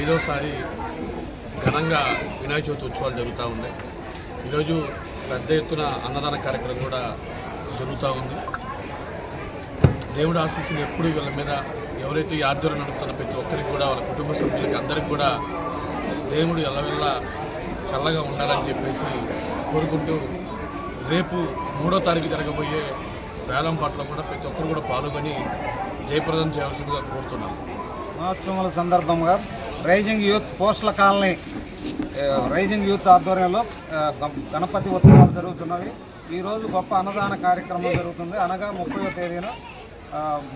ఐదోసారి ఘనంగా వినాయక చవితి ఉత్సవాలు జరుగుతూ ఉన్నాయి. ఈరోజు పెద్ద ఎత్తున అన్నదాన కార్యక్రమం కూడా జరుగుతూ ఉంది. దేవుడు ఆశీస్సు ఎప్పుడు వీళ్ళ మీద ఎవరైతే ఈ ఆధ్వర్యం నడుపుతున్న ప్రతి ఒక్కరికి కూడా వాళ్ళ కుటుంబ సభ్యులకి అందరికి కూడా దేవుడు ఎల్లవెల్లా చల్లగా ఉండాలని చెప్పేసి కోరుకుంటూ రేపు మూడో తారీఖు జరగబోయే వేలం పట్ల కూడా ప్రతి ఒక్కరు కూడా పాల్గొని జయప్రదం చేయాల్సిందిగా కోరుతున్నాను మహోత్సవాల సందర్భంగా rising youth postal colony rising youth ఆధ్వర్యంలో గణపతి ఉత్సవాలు జరుగుతున్నవి. ఈరోజు గొప్ప అన్నదాన కార్యక్రమం జరుగుతుంది. అనగా ముప్పయో తేదీన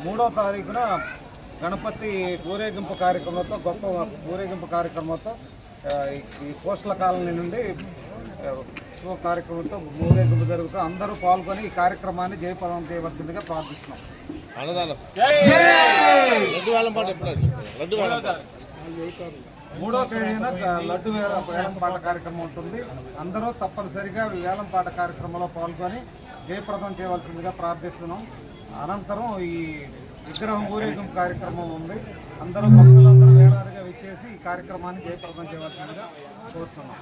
మూడో తారీఖున గణపతి ఊరేగింపు కార్యక్రమంతో గొప్ప ఊరేగింపు కార్యక్రమంతో ఈ- పోస్టల్ కాలనీ నుండి కార్యక్రమంతో ఊరేగింపు జరుగుతూ అందరూ పాల్గొని ఈ కార్యక్రమాన్ని జయప్రదం చేయవలసిందిగా ప్రార్థిస్తున్నాం. మూడో తేదీన లడ్డు వేల వేలం పాట కార్యక్రమం ఉంటుంది. అందరూ తప్పనిసరిగా వేలం పాట కార్యక్రమంలో పాల్గొని జయప్రదం చేయవలసిందిగా ప్రార్థిస్తున్నాం. అనంతరం ఈ విగ్రహం ఊరేగింపు కార్యక్రమం ఉంది. అందరూ భక్తులందరూ వేలాదిగా విచ్చేసి ఈ కార్యక్రమాన్ని జయప్రదం చేయవలసిందిగా కోరుతున్నాం.